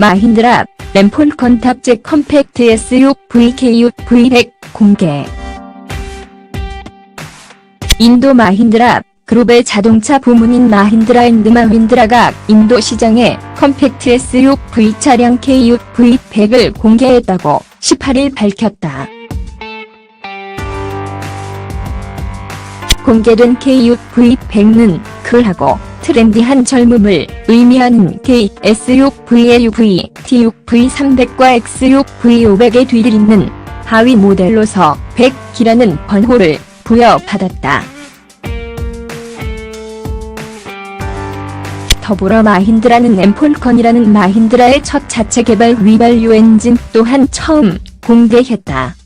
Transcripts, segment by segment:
마힌드라 램폴컨 탑재 컴팩트 SUV KUV100 공개 인도 마힌드라 그룹의 자동차 부문인 마힌드라 앤드 마힌드라가 인도 시장에 컴팩트 SUV 차량 KUV100을 공개했다고 18일 밝혔다. 공개된 KUV100는 쿨하고 트렌디한 젊음을 의미하는 KSUVLUV, TUV300과 XUV500의 뒤를 잇는 하위 모델로서 100기라는 번호를 부여받았다. 더불어 마힌드라는 엠폴컨이라는 마힌드라의 첫 자체 개발 위발유 엔진 또한 처음 공개했다.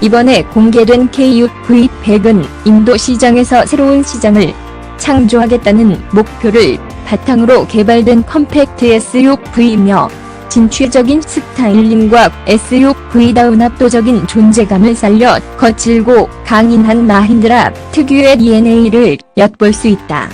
이번에 공개된 KUV100은 인도 시장에서 새로운 시장을 창조하겠다는 목표를 바탕으로 개발된 컴팩트 SUV이며 진취적인 스타일링과 SUV다운 압도적인 존재감을 살려 거칠고 강인한 마힌드라 특유의 DNA를 엿볼 수 있다.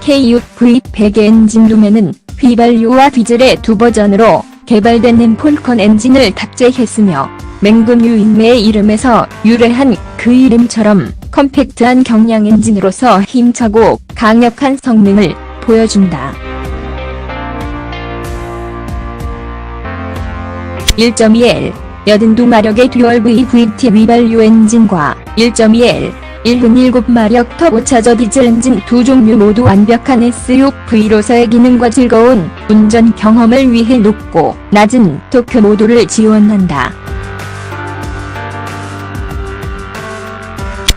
KUV100 엔진 룸에는 휘발유와 디젤의 두 버전으로 개발된 엠폴컨 엔진을 탑재했으며 맹금유 인매의 이름에서 유래한 그 이름처럼 컴팩트한 경량 엔진으로서 힘차고 강력한 성능을 보여준다. 1.2L 82마력의 듀얼 VVT 위발유 엔진과 1.2L 1분 7마력 터보 차저 디젤 엔진 두 종류 모두 완벽한 SUV로서의 기능과 즐거운 운전 경험을 위해 높고 낮은 토크 모드를 지원한다.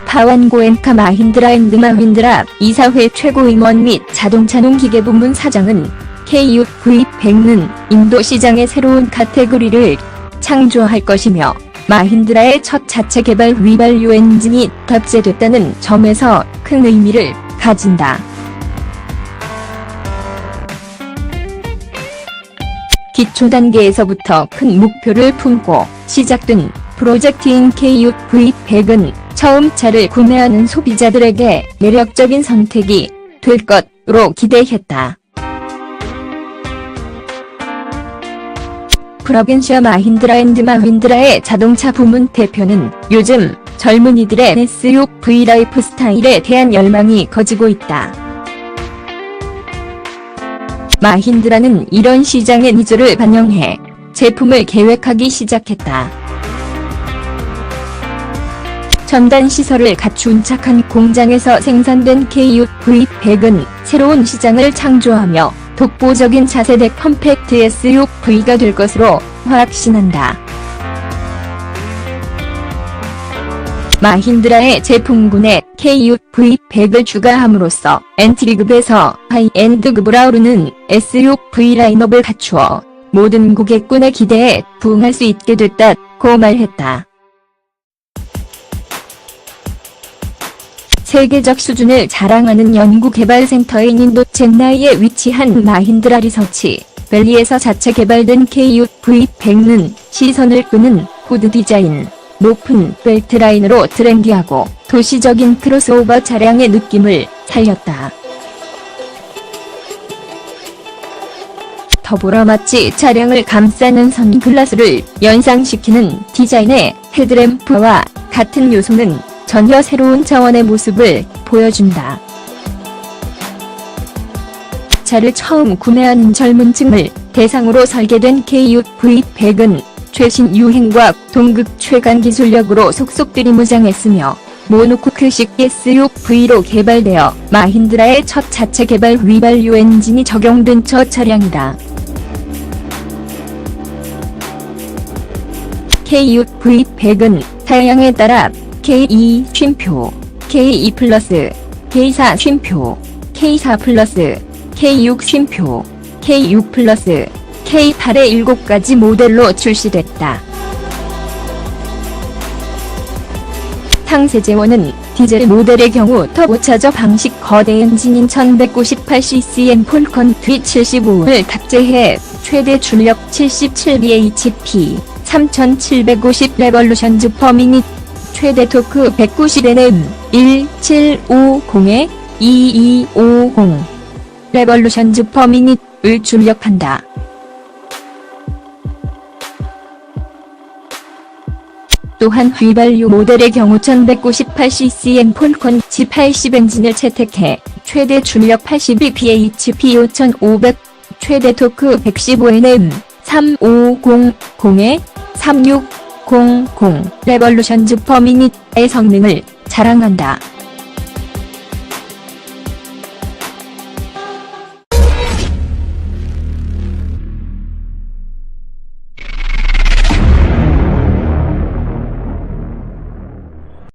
파완 고엔카 마힌드라 앤드 마힌드라 이사회 최고임원 및 자동차 농 기계 부문 사장은 KUV100는 인도 시장의 새로운 카테고리를 창조할 것이며 마힌드라의 첫 자체 개발 위발유 엔진이 탑재됐다는 점에서 큰 의미를 가진다. 기초 단계에서부터 큰 목표를 품고 시작된 프로젝트인 KUV100은 처음 차를 구매하는 소비자들에게 매력적인 선택이 될 것으로 기대했다. 프로겐샤 마힌드라 앤드 마힌드라의 자동차 부문 대표는 요즘 젊은이들의 SUV 라이프 스타일에 대한 열망이 커지고 있다. 마힌드라는 이런 시장의 니즈를 반영해 제품을 계획하기 시작했다. 첨단 시설을 갖춘 착한 공장에서 생산된 KUV100은 새로운 시장을 창조하며 독보적인 차세대 컴팩트 SUV가 될 것으로 확신한다. 마힌드라의 제품군에 KUV100을 추가함으로써 엔트리급에서 하이엔드급으로 오르는 SUV 라인업을 갖추어 모든 고객군의 기대에 부응할 수 있게 됐다고 말했다. 세계적 수준을 자랑하는 연구개발센터인 인도 첸나이에 위치한 마힌드라 리서치 밸리에서 자체 개발된 KUV100는 시선을 끄는 후드 디자인, 높은 벨트 라인으로 트렌디하고 도시적인 크로스오버 차량의 느낌을 살렸다. 더불어 마치 차량을 감싸는 선글라스를 연상시키는 디자인의 헤드램프와 같은 요소는 전혀 새로운 차원의 모습을 보여준다. 차를 처음 구매하는 젊은 층을 대상으로 설계된 KUV100은 최신 유행과 동급 최강 기술력으로 속속들이 무장했으며 모노코크식 SUV로 개발되어 마힌드라의 첫 자체 개발 위발유 엔진이 적용된 첫 차량이다. KUV100은 사양에 따라 K2 쉼표, K2 플러스, K4 쉼표, K4 플러스, K6 쉼표, K6 플러스, K8의 7가지 모델로 출시됐다. 상세제원은 디젤 모델의 경우 터보차저 방식 거대 엔진인 1198ccm 폴컨 D75를 탑재해 최대 출력 77bhp, 3750 레볼루션즈 퍼 미닛, 최대 토크 190NM 1750에 2250 레볼루션 즈 퍼 미닛을 출력한다. 또한 휘발유 모델의 경우 1198ccm 폴콘 G80 엔진을 채택해 최대 출력 82bhp 5500 최대 토크 115Nm 3500에 3600 레볼루션즈 퍼미닛의 성능을 자랑한다.